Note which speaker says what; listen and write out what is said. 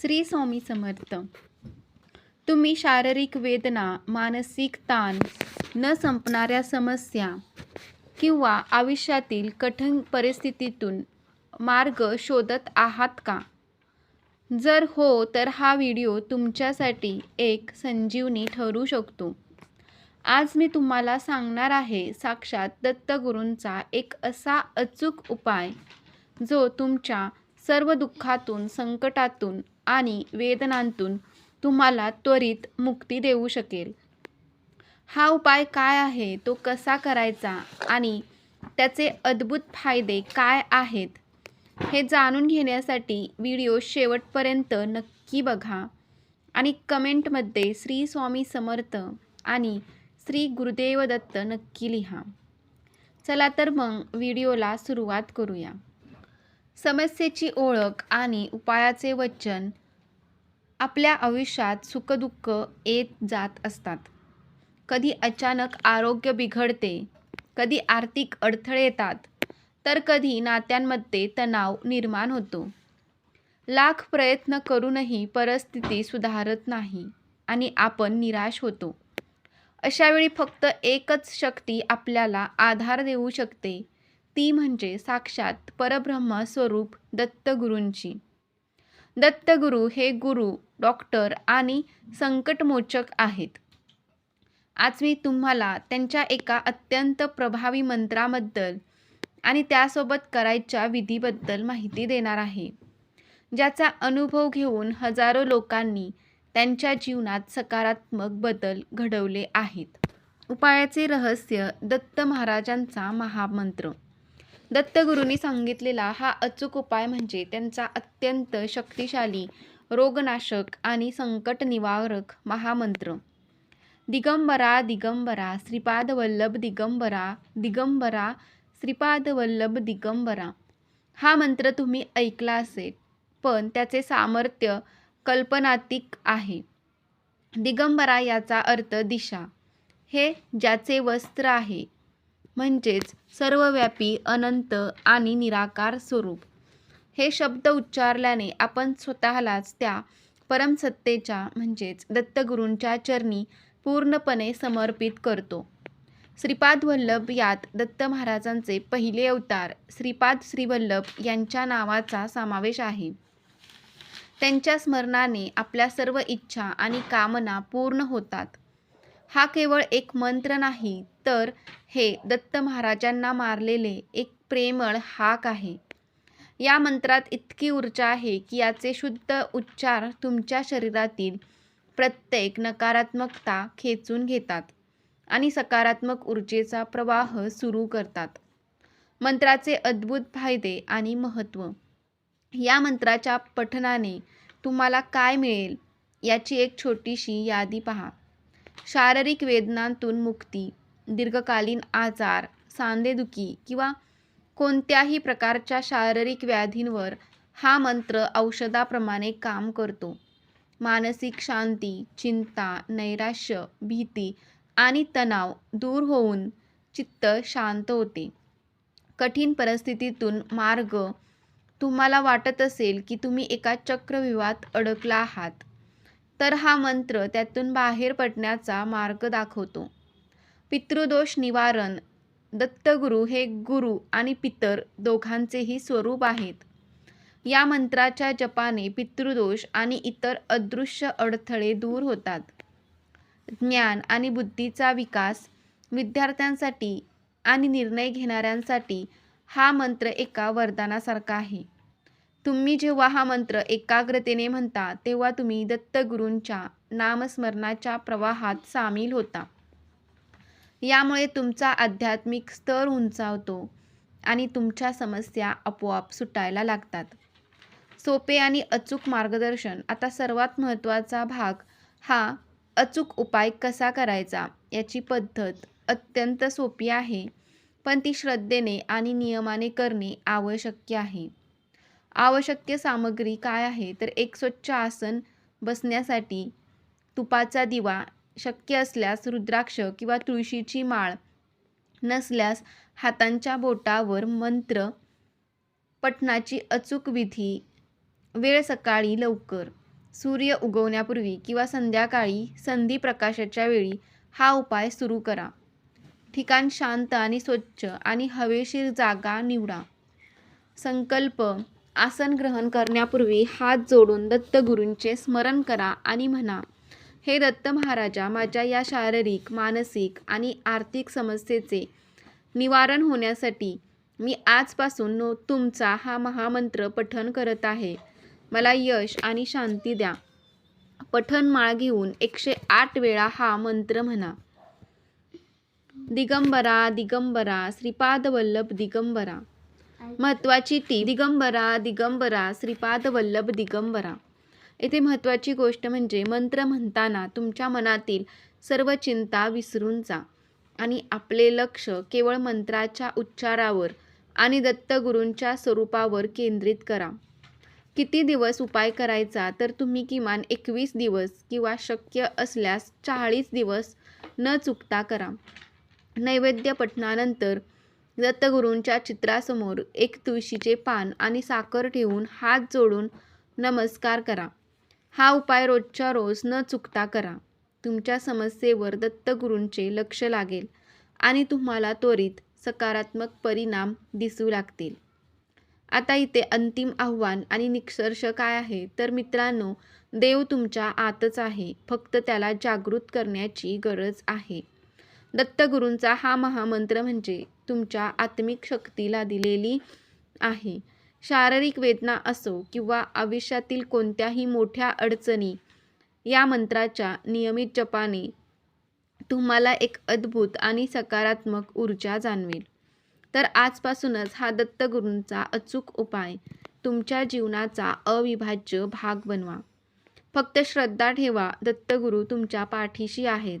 Speaker 1: श्री स्वामी समर्थ. तुम्ही शारीरिक वेदना मानसिक ताण न संपणाऱ्या समस्या किंवा आयुष्यातील कठीण परिस्थितीतून मार्ग शोधत आहात का? जर हो तर हा व्हिडिओ तुमच्यासाठी एक संजीवनी ठरू शकतो. आज मी तुम्हाला सांगणार आहे साक्षात दत्तगुरूंचा एक असा अचूक उपाय जो तुमच्या सर्व दुःखातून संकटातून आणि वेदनांतून तुम्हाला त्वरित मुक्ती देऊ शकेल. हा उपाय काय आहे? तो कसा करायचा? आणि त्याचे अद्भुत फायदे काय आहेत? हे जाणून घेण्यासाठी व्हिडिओ शेवटपर्यंत नक्की बघा आणि कमेंटमध्ये श्री स्वामी समर्थ आणि श्री गुरुदेव दत्त नक्की लिहा. चला तर मग व्हिडिओला सुरुवात करूया. समस्येची ओळख आणि उपायाचे वचन आपल्या आयुष्यात सुखदुःख येत जात असतात. कधी अचानक आरोग्य बिघडते कधी आर्थिक अडथळे येतात तर कधी नात्यांमध्ये तणाव निर्माण होतो. लाख प्रयत्न करूनही परिस्थिती सुधारत नाही आणि आपण निराश होतो. अशावेळी फक्त एकच शक्ती आपल्याला आधार देऊ शकते ती म्हणजे साक्षात परब्रह्म स्वरूप दत्तगुरूंची. दत्तगुरू हे गुरु डॉक्टर आणि संकटमोचक आहेत. आज मी तुम्हाला त्यांच्या एका अत्यंत प्रभावी मंत्राबद्दल आणि त्यासोबत करायच्या विधीबद्दल माहिती देणार आहे. ज्याचा अनुभव घेऊन हजारो लोकांनी त्यांच्या जीवनात सकारात्मक बदल घडवले आहेत. उपायाचे रहस्य दत्त महाराजांचा महामंत्र दत्तगुरूंनी सांगितलेला हा अचूक उपाय म्हणजे त्यांचा अत्यंत शक्तिशाली रोगनाशक आणि संकट निवारक महामंत्र. दिगंबरा दिगंबरा श्रीपाद वल्लभ दिगंबरा दिगंबरा श्रीपाद वल्लभ दिगंबरा. हा मंत्र तुम्ही ऐकला असेल पण त्याचे सामर्थ्य कल्पनातिक आहे. दिगंबरा याचा अर्थ दिशा. हे ज्याचे वस्त्र आहे म्हणजेच सर्वव्यापी अनंत आणि निराकार स्वरूप. हे शब्द उच्चारल्याने आपण स्वतःलाच त्या परमसत्तेच्या म्हणजेच दत्तगुरूंच्या चरणी पूर्णपणे समर्पित करतो. श्रीपाद वल्लभ यात दत्त महाराजांचे पहिले अवतार श्रीपाद श्रीवल्लभ यांच्या नावाचा समावेश आहे. त्यांच्या स्मरणाने आपल्या सर्व इच्छा आणि कामना पूर्ण होतात. हा केवळ एक मंत्र नाही तर हे दत्त महाराजांना मारलेले एक प्रेमळ हाक आहे. या मंत्रात इतकी ऊर्जा आहे की याचे शुद्ध उच्चार तुमच्या शरीरातील प्रत्येक नकारात्मकता खेचून घेतात आणि सकारात्मक ऊर्जेचा प्रवाह सुरू करतात. मंत्राचे अद्भुत फायदे आणि महत्त्व. या मंत्राच्या पठनाने तुम्हाला काय मिळेल याची एक छोटीशी यादी पहा. शारीरिक वेदनांतून मुक्ती दीर्घकालीन आजार सांधेदुखी किंवा कोणत्याही प्रकारच्या शारीरिक व्याधींवर हा मंत्र औषधाप्रमाणे काम करतो. मानसिक शांती चिंता नैराश्य भीती आणि तणाव दूर होऊन चित्त शांत होते. कठीण परिस्थितीतून मार्ग तुम्हाला वाटत असेल की तुम्ही एका चक्रव्यूहात अडकला आहात. तर हा मंत्र त्यातून बाहेर पडण्याचा मार्ग दाखवतो. पितृदोष निवारण दत्तगुरू हे गुरु आणि पितर दोघांचेही स्वरूप आहेत. या मंत्राच्या जपाने पितृदोष आणि इतर अदृश्य अडथळे दूर होतात. ज्ञान आणि बुद्धीचा विकास विद्यार्थ्यांसाठी आणि निर्णय घेणाऱ्यांसाठी हा मंत्र एका वरदानासारखा आहे. तुम्ही जेव्हा हा मंत्र एकाग्रतेने म्हणता तेव्हा तुम्ही दत्तगुरूंच्या नामस्मरणाच्या प्रवाहात सामील होता. यामुळे तुमचा आध्यात्मिक स्तर उंचावतो आणि तुमच्या समस्या आपोआप सुटायला लागतात. सोपे आणि अचूक मार्गदर्शन आता सर्वात महत्त्वाचा भाग हा अचूक उपाय कसा करायचा याची पद्धत अत्यंत सोपी आहे पण ती श्रद्धेने आणि नियमाने करणे आवश्यक आहे. आवश्यक सामग्री काय आहे? तर एक स्वच्छ आसन बसण्यासाठी तुपाचा दिवा शक्य असल्यास रुद्राक्ष किंवा तुळशीची माळ नसल्यास हातांच्या बोटावर मंत्र पठणाची अचूक विधी वेळ सकाळी लवकर सूर्य उगवण्यापूर्वी किंवा संध्याकाळी संधी प्रकाशाच्या वेळी हा उपाय सुरू करा. ठिकाण शांत आणि स्वच्छ आणि हवेशीर जागा निवडा. संकल्प आसन ग्रहण करण्यापूर्वी हात जोडून दत्तगुरूंचे स्मरण करा आणि म्हणा हे दत्त महाराजा माझ्या या शारीरिक मानसिक आणि आर्थिक समस्येचे निवारण होण्यासाठी मी आजपासून नो तुमचा हा महामंत्र पठण करत आहे. मला यश आणि शांती द्या. पठणमाळ घेऊन एकशे आठ वेळा हा मंत्र म्हणा. दिगंबरा दिगंबरा श्रीपाद वल्लभ दिगंबरा. महत्त्वाची टी दिगंबरा दिगंबरा श्रीपाद वल्लभ दिगंबरा. येथे महत्त्वाची गोष्ट म्हणजे मंत्र म्हणताना तुमच्या मनातील सर्व चिंता विसरून जा आणि आपले लक्ष केवळ मंत्राच्या उच्चारावर आणि दत्तगुरूंच्या स्वरूपावर केंद्रित करा. किती दिवस उपाय करायचा तर तुम्ही किमान एकवीस दिवस किंवा शक्य असल्यास चाळीस दिवस न चुकता करा. नैवेद्य पठणानंतर दत्तगुरूंच्या चित्रासमोर एक तुळशीचे पान आणि साखर ठेवून हात जोडून नमस्कार करा. हा उपाय रोजच्या रोज न चुकता करा. तुमच्या समस्येवर दत्तगुरूंचे लक्ष लागेल आणि तुम्हाला त्वरित सकारात्मक परिणाम दिसू लागतील. आता इथे अंतिम आव्हान आणि निष्कर्ष काय आहे? तर मित्रांनो देव तुमच्या आतच आहे. फक्त त्याला जागृत करण्याची गरज आहे. दत्तगुरूंचा हा महामंत्र म्हणजे तुमच्या आत्मिक शक्तीला दिलेली आहे. शारीरिक वेदना असो किंवा आयुष्यातील कोणत्याही मोठ्या अडचणी या मंत्राच्या नियमित जपाने तुम्हाला एक अद्भुत आणि सकारात्मक ऊर्जा जाणवेल. तर आजपासूनच हा दत्तगुरूंचा अचूक उपाय तुमच्या जीवनाचा अविभाज्य भाग बनवा. फक्त श्रद्धा ठेवा दत्तगुरू तुमच्या पाठीशी आहेत.